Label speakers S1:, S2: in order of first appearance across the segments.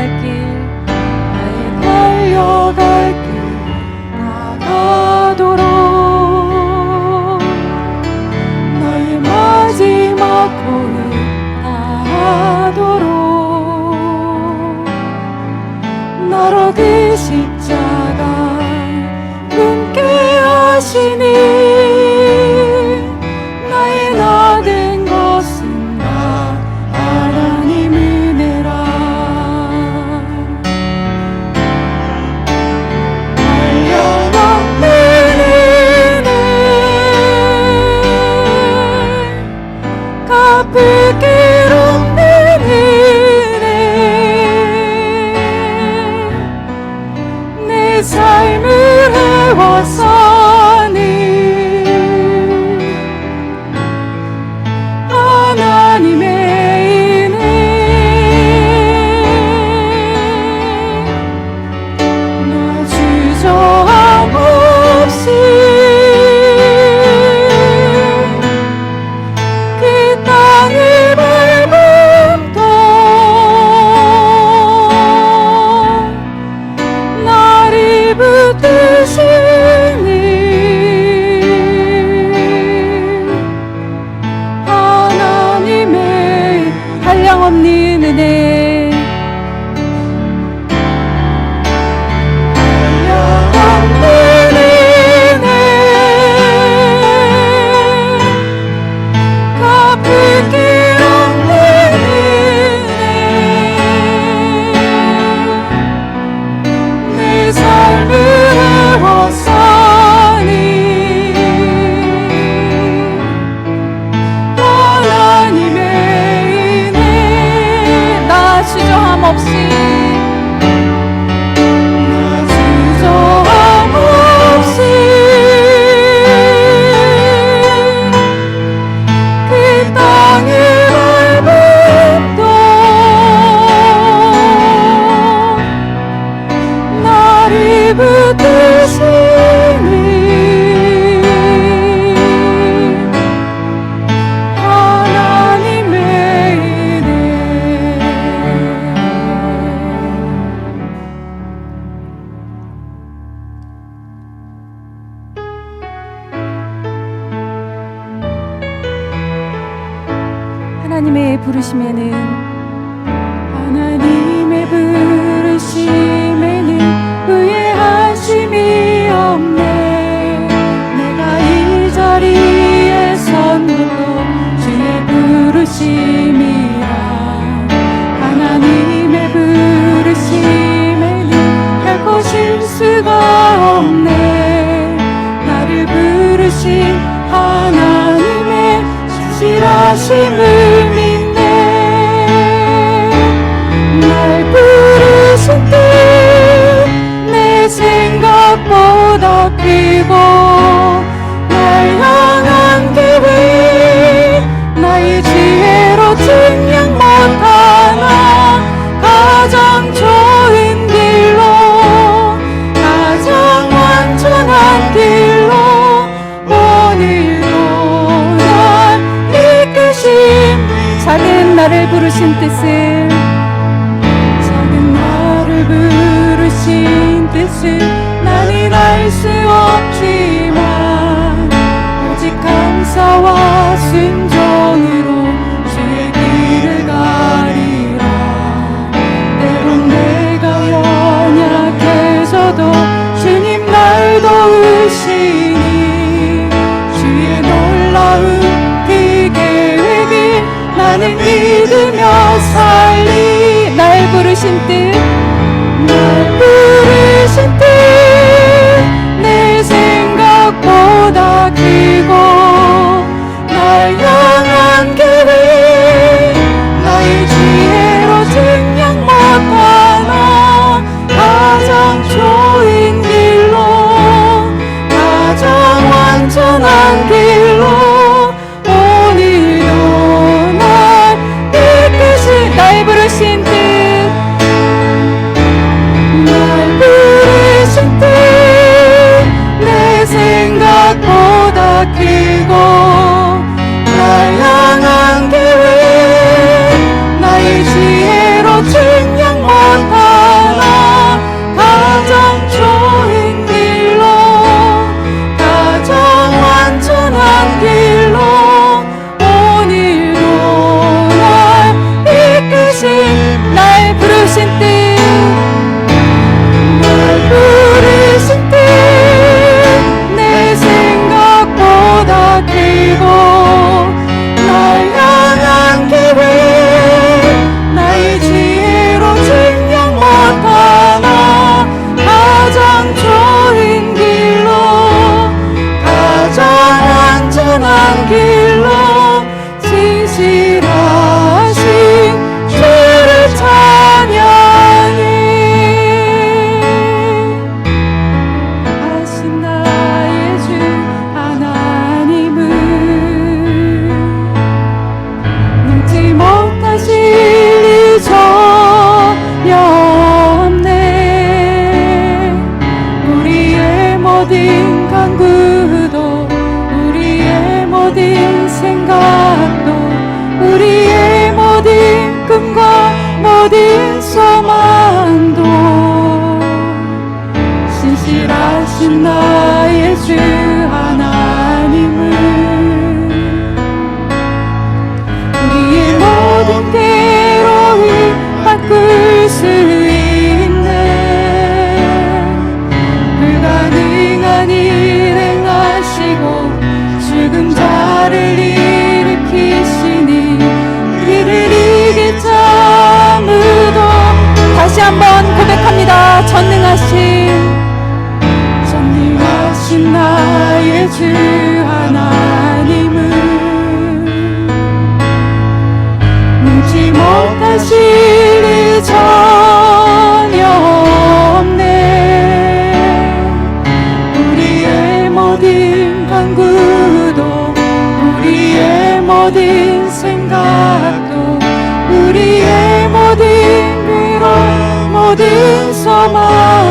S1: 나갈 길 나의 달려갈 길 나가도록. 너의 마지막 고음 나하도록. 나로 그 십자가 함께 하시니. 없는 은혜 하심을 믿네. 날 부르신 뜻내 생각보다 크고 나를 부르신 뜻을 작은 나를 부르신 뜻을 나는 알 수 없지만 오직 감사와 순 şimdi 자를 모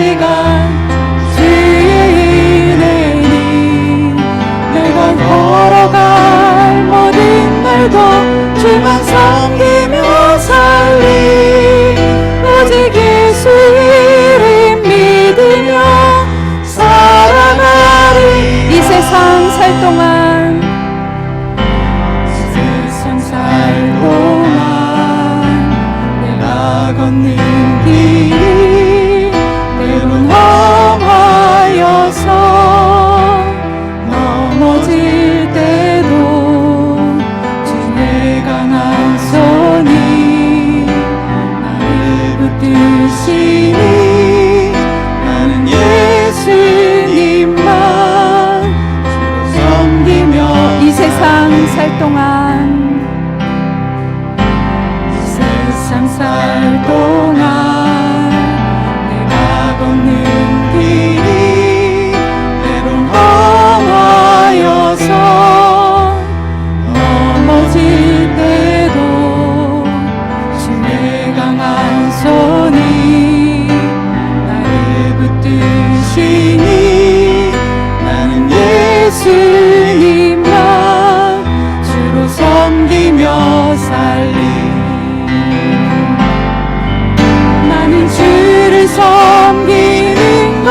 S1: 시간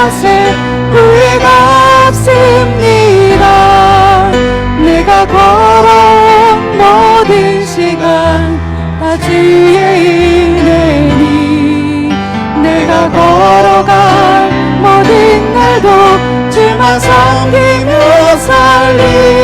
S1: 것을 후회가 없습니다. 내가 걸어온 모든 시간 다 주의 이름이 내가 걸어갈 모든 날도 주만 섬기며 살리